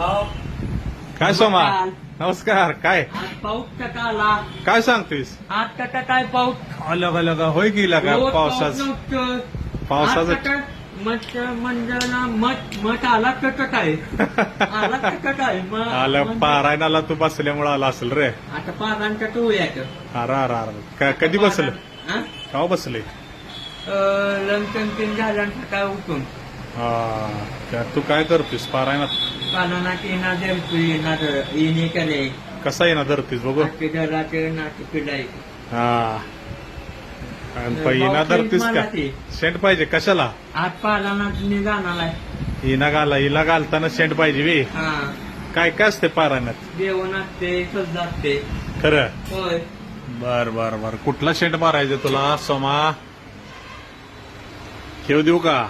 काय सोमा? नमस्कार. काय? पाऊस आला? काय सांगतोयस? आज काय पाऊस? अलग अलग. होय गेला का रोज पावसाच. पावसाचं- मठ म्हणजे ना मठ मठ आला कटक आहे आला कटक आहे मग आलं पारायणाला तू बसल्यामुळे आला असेल रे. आता पारांच्या तो यायचं अरे अरे अरे का- कधी बसलं? हा? का बसले? लंचन तीन झाल्यानंतर काय उठून? हा तू काय करतोस पारायणात? ना येणे कसा ना धरतीस बघू? हा. आणि धरतीस का. शेंट पाहिजे कशाला? आज जाणार आहे. हिना घाला हिला घालताना शेंट पाहिजे वे हा. काय काय असते पारायणात? जेवण असते सज्जा असते खरं? होय. बर बर बर. कुठला शेंट मारायचं तुला सोमा? घेऊ देऊ का?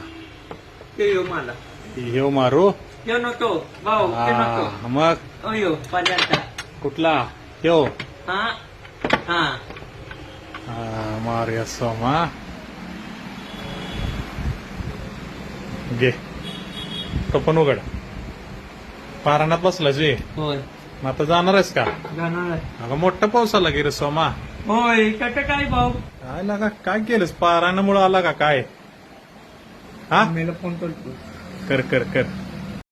मला घेऊ मारू नको भाऊ ते नको हा, मग पदार्थ कुठला घेऊ हा हा हा, मारूया सोमा घे तो पण उघड पाराणात बसलाच वे होय मग आता जाणार आहेस का जाणार आहे अगं मोठा पाऊस आला की रे सोमा होय काय भाऊ काय लागा काय केलंस पाराणामुळे आला का काय हा? मला फोन करतो. कर कर कर.